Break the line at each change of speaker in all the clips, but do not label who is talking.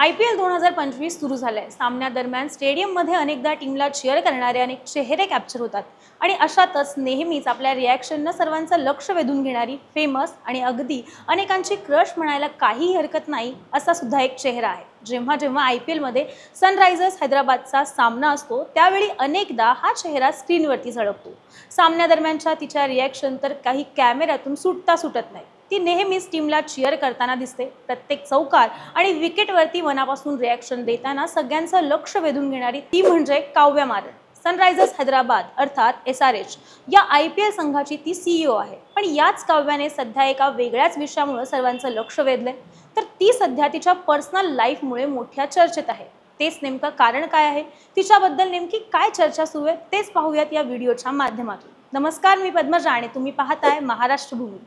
I P L दोन हजार पंचवीस सुरू झालंय. सामन्यादरम्यान स्टेडियममध्ये अनेकदा टीमला चेअर करणारे अनेक चेहरे कॅप्चर होतात. आणि अशातच नेहमीच आपल्या रिॲक्शननं सर्वांचं लक्ष वेधून घेणारी फेमस आणि अगदी अनेकांची क्रश म्हणायला काहीही हरकत नाही असा सुद्धा एक चेहरा आहे. जेव्हा जेव्हा आय पी एलमध्ये सनरायझर्स हैदराबादचा सामना असतो त्यावेळी अनेकदा हा चेहरा स्क्रीनवरती झळकतो. सामन्यादरम्यानच्या तिच्या रिॲक्शन तर काही कॅमेऱ्यातून सुटता सुटत नाही. ती नेहमीच टीमला चिअर करताना दिसते. प्रत्येक चौकार आणि विकेटवरती मनापासून रिॲक्शन देताना सगळ्यांचं लक्ष वेधून घेणारी ती म्हणजे काव्या मारण सनरायझर्स हैदराबाद अर्थात एस आर एच या आय पी एल संघाची ती सीईओ आहे. पण याच काव्याने सध्या एका वेगळ्याच विषयामुळे सर्वांचं लक्ष वेधलंय. तर ती सध्या तिच्या पर्सनल लाईफमुळे मोठ्या चर्चेत आहे. तेच नेमकं कारण काय आहे? तिच्याबद्दल नेमकी काय चर्चा सुरू आहे? तेच पाहूयात या व्हिडिओच्या माध्यमातून. नमस्कार मी पद्मजा आणि तुम्ही पाहताय महाराष्ट्र भूमी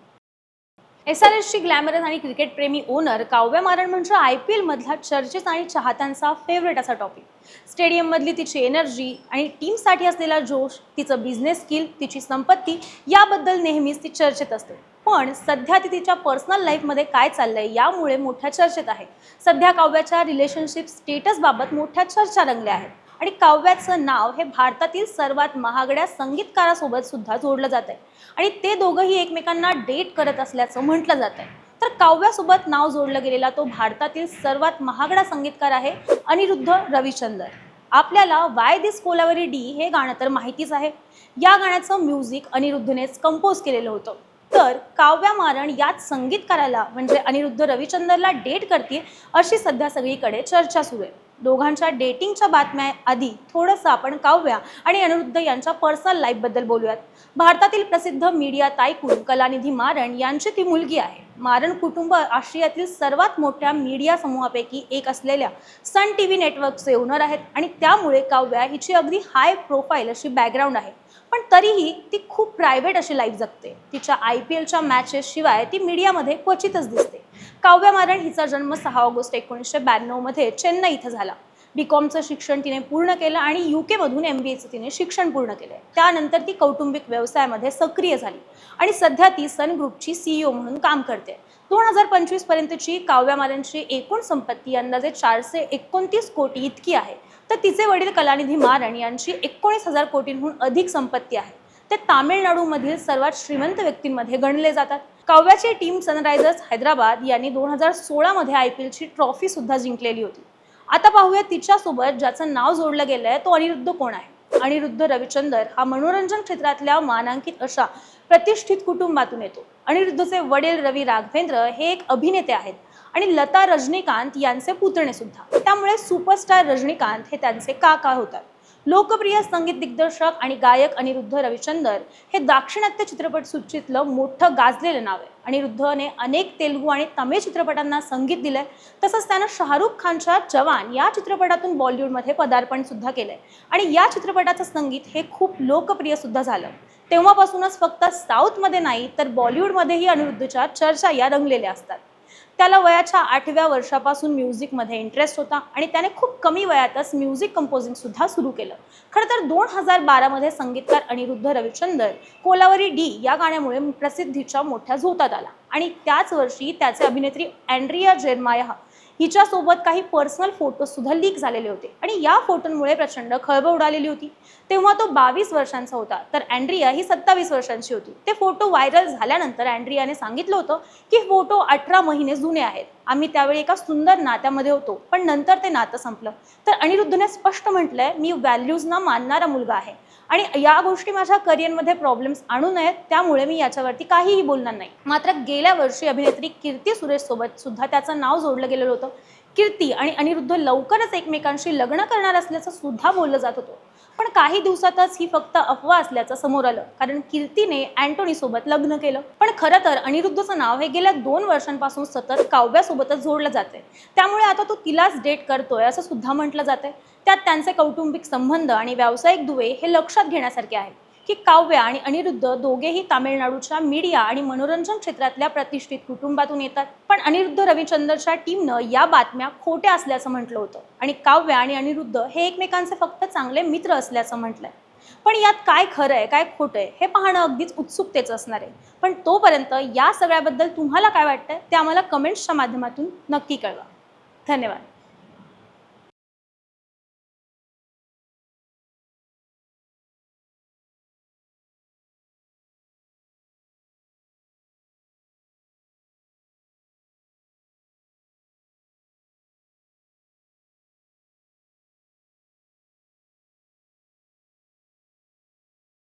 एस आर एसची ग्लॅमरस आणि क्रिकेटप्रेमी ओनर काव्या मारण म्हणजे आय पी एलमधला चर्चेस आणि चाहत्यांचा फेवरेट असा टॉपिक स्टेडियममधली तिची एनर्जी आणि टीमसाठी असलेला जोश तिचं बिझनेस स्किल तिची संपत्ती याबद्दल नेहमीच ती चर्चेत असते. पण सध्या ती तिच्या पर्सनल लाईफमध्ये काय चाललंय यामुळे मोठ्या चर्चेत आहे. सध्या काव्याच्या रिलेशनशिप स्टेटसबाबत मोठ्या चर्चा रंगल्या आहेत. आणि काव्याचं नाव हे भारतातील सर्वात महागड्या संगीतकारासोबत सुद्धा जोडलं जात आहे आणि ते दोघंही एकमेकांना डेट करत असल्याचं म्हटलं जात आहे तर काव्यासोबत नाव जोडलं गेलेला तो भारतातील सर्वात महागडा संगीतकार आहे अनिरुद्ध रविचंद्र. आपल्याला वाय दिस कोलावरी डी हे गाणं तर माहितीच आहे. या गाण्याचं म्युझिक अनिरुद्धनेच कंपोज केलेलं होतं. तर काव्या मारण याच संगीतकाराला म्हणजे अनिरुद्ध रविचंद्रला डेट करते अशी सध्या सगळीकडे चर्चा सुरू आहे. दोघांच्या डेटिंगच्या बातम्या आधी थोडंसं आपण काव्या आणि अनिरुद्ध यांच्या पर्सनल लाईफबद्दल बोलूयात. भारतातील प्रसिद्ध मीडिया तायकून कलानिधी मारण यांची ती मुलगी आहे. मारण कुटुंब आशियातील सर्वात मोठ्या मीडिया समूहापैकी एक असलेल्या सन टी व्ही नेटवर्कचे ओनर आहेत आणि त्यामुळे काव्या हिची अगदी हाय प्रोफाईल अशी बॅकग्राऊंड आहे. पण तरीही ती खूप प्रायव्हेट अशी लाईफ जगते. तिच्या आय पी एलच्या मॅचेस शिवाय ती मीडियामध्ये क्वचितच दिसते. काव्या मारण हिचा जन्म सहा ऑगस्ट एकोणीसशे ब्याण्णवमध्ये चेन्नई इथं झाला. बी कॉमचं शिक्षण तिने पूर्ण केलं आणि यू केमधून एम बी एचं तिने शिक्षण पूर्ण केलं त्यानंतर ती कौटुंबिक व्यवसायामध्ये सक्रिय झाली. आणि सध्या ती सन ग्रुपची सीईओ म्हणून काम करते. दोन हजार पंचवीस पर्यंतची एकूण संपत्ती अंदाजे चारशे एकोणतीस कोटी इतकी आहे. तर तिचे वडील कलानिधी मारण यांची एकोणीस हजार कोटींहून अधिक संपत्ती आहे. ते तामिळनाडूमधील सर्वात श्रीमंत व्यक्तींमध्ये गणले जातात. काव्याची टीम सनरायझर्स हैदराबाद यांनी दोन हजार सोळामध्ये आय पी एलची ट्रॉफीसुद्धा जिंकलेली होती. आता पाहूया तिच्यासोबत ज्याचं नाव जोडलं गेलं आहे तो अनिरुद्ध कोण आहे? अनिरुद्ध रविचंदर हा मनोरंजन क्षेत्रातल्या मानांकित अशा प्रतिष्ठित कुटुंबातून येतो. अनिरुद्धचे वडील रवी राघवेंद्र हे एक अभिनेते आहेत आणि लता रजनीकांत यांचे पुतणे सुद्धा. त्यामुळे सुपरस्टार रजनीकांत हे त्यांचे काका होतात. लोकप्रिय संगीत दिग्दर्शक आणि गायक अनिरुद्ध रविचंदर हे दाक्षिणात्य चित्रपट सूचीतलं मोठं गाजलेलं नाव आहे. अनिरुद्धने अनेक तेलुगू आणि तमिळ चित्रपटांना संगीत दिलंय. तसंच त्यानं शाहरुख खानच्या जवान या चित्रपटातून बॉलिवूडमध्ये पदार्पण सुद्धा केलंय. आणि या चित्रपटाचं संगीत हे खूप लोकप्रिय सुद्धा झालं. तेव्हापासूनच फक्त साऊथमध्ये नाही तर बॉलिवूडमध्येही अनिरुद्धच्या चर्चा या रंगलेल्या असतात. त्याला वयाच्या आठव्या वर्षापासून म्युझिकमध्ये इंटरेस्ट होता आणि त्याने खूप कमी वयातच म्युझिक कंपोजिंग सुद्धा सुरू केलं. खरं तर दोन हजार बारामध्ये संगीतकार अनिरुद्ध रविचंदर कोलावरी डी या गाण्यामुळे प्रसिद्धीच्या मोठ्या झोतात आला. आणि त्याच वर्षी त्याचे अभिनेत्री अँड्रिया जेरमाया हिच्यासोबत काही पर्सनल फोटो सुद्धा लीक झालेले होते. आणि या फोटोंमुळे प्रचंड खळबळ उडालेली होती. तेव्हा तो बावीस वर्षांचा होता. तर अँड्रिया ही सत्तावीस वर्षांची होती. ते फोटो व्हायरल झाल्यानंतर अँड्रियाने सांगितलं होतं की फोटो अठरा महिने जुने आहेत. आम्ही त्यावेळी एका सुंदर नात्यामध्ये होतो पण नंतर ते नातं संपलं. तर अनिरुद्धने स्पष्ट म्हटलंय मी व्हॅल्यूजना मानणारा मुलगा आहे आणि या गोष्टी माझ्या करिअरमध्ये प्रॉब्लेम्स आणू नयेत त्यामुळे मी याच्यावरती काहीही बोलणार नाही. मात्र गेल्या वर्षी अभिनेत्री कीर्ती सुरेश सोबत सुद्धा त्याचं नाव जोडलं गेलेलं होतं. कीर्ती आणि अनिरुद्ध लवकरच एकमेकांशी लग्न करणार असल्याचं सुद्धा बोललं जात होतं. पण काही दिवसातच ही फक्त अफवा असल्याचं समोर आलं. कारण कीर्तीने अँटोनी सोबत लग्न केलं. पण खरं तर अनिरुद्धचं नाव हे गेल्या दोन वर्षांपासून सतत काव्यासोबतच जोडलं जाते त्यामुळे आता तो तिलाच डेट करतोय असं सुद्धा म्हटलं जाते त्यात त्यांचे कौटुंबिक संबंध आणि व्यावसायिक दुवे हे लक्षात घेण्यासारखे आहेत. की काव्य आणि अनिरुद्ध दोघेही तामिळनाडूच्या मीडिया आणि मनोरंजन क्षेत्रातल्या प्रतिष्ठित कुटुंबातून येतात. पण अनिरुद्ध रविचंद्रच्या टीमनं या बातम्या खोट्या असल्याचं म्हटलं होतं आणि काव्य आणि अनिरुद्ध हे एकमेकांचे फक्त चांगले मित्र असल्याचं म्हटलंय. पण यात काय खरं आहे काय खोटं आहे हे पाहणं अगदीच उत्सुकतेचं असणार आहे. पण तोपर्यंत या सगळ्याबद्दल तुम्हाला काय वाटतंय ते आम्हाला कमेंट्सच्या माध्यमातून नक्की कळवा. धन्यवाद.